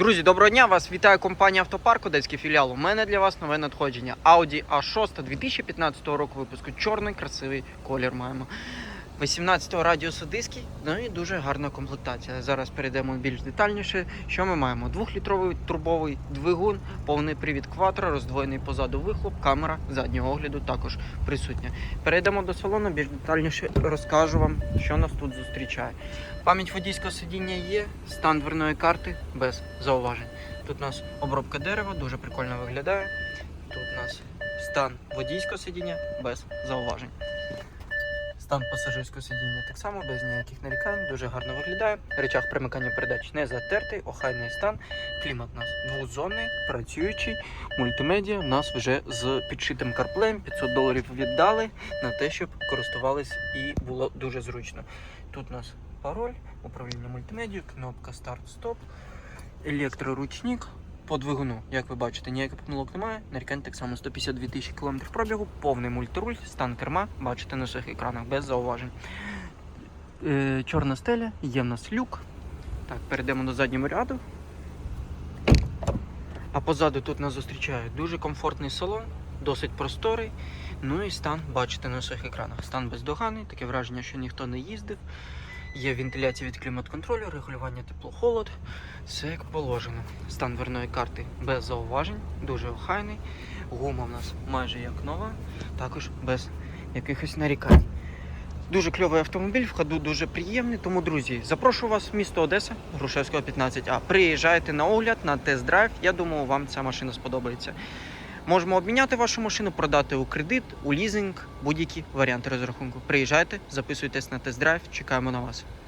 Друзі, доброго дня! Вас вітає компанія Автопарк, одеський філіал. У мене для вас нове надходження. Audi A6 2015 року випуску. Чорний красивий колір маємо. 18-го радіусу диски, ну і дуже гарна комплектація. Зараз перейдемо більш детальніше. Що ми маємо? Двохлітровий турбовий двигун, повний привід кватро, роздвоєний позаду вихлоп, камера заднього огляду також присутня. Перейдемо до салону, більш детальніше розкажу вам, що нас тут зустрічає. Пам'ять водійського сидіння є, стан дверної карти без зауважень. Тут у нас обробка дерева, дуже прикольно виглядає. Тут у нас стан водійського сидіння без зауважень. Стан пасажирського сидіння так само, без ніяких нарікань, дуже гарно виглядає. Речах примикання передач не затертий, охайний стан. Клімат у нас двозонний, працюючий. Мультимедіа у нас вже з підшитим карплеєм. 500 доларів віддали на те, щоб користувались і було дуже зручно. Тут у нас пароль, управління мультимедією, кнопка старт-стоп, електроручник. По двигуну, як ви бачите, ніяких помилок немає. Нарікань так само 152 тисячі кілометрів пробігу, повний мультируль, стан керма, бачите на всіх екранах без зауважень. Е, чорна стеля, є в нас люк. Так, перейдемо до заднього ряду. А позаду тут нас зустрічає дуже комфортний салон, досить просторий. Ну і стан, бачите на всіх екранах. Стан бездоганний, таке враження, що ніхто не їздив. Є вентиляція від клімат-контролю, регулювання тепло-холод. Все як положено. Стан дверної карти без зауважень, дуже охайний. Гума в нас майже як нова, також без якихось нарікань. Дуже кльовий автомобіль, в ходу дуже приємний. Тому, друзі, запрошую вас в місто Одеса, Грушевського 15А. Приїжджайте на огляд, на тест-драйв. Я думаю, вам ця машина сподобається. Можемо обміняти вашу машину, продати у кредит, у лізинг, будь-які варіанти розрахунку. Приїжджайте, записуйтесь на тест-драйв, чекаємо на вас.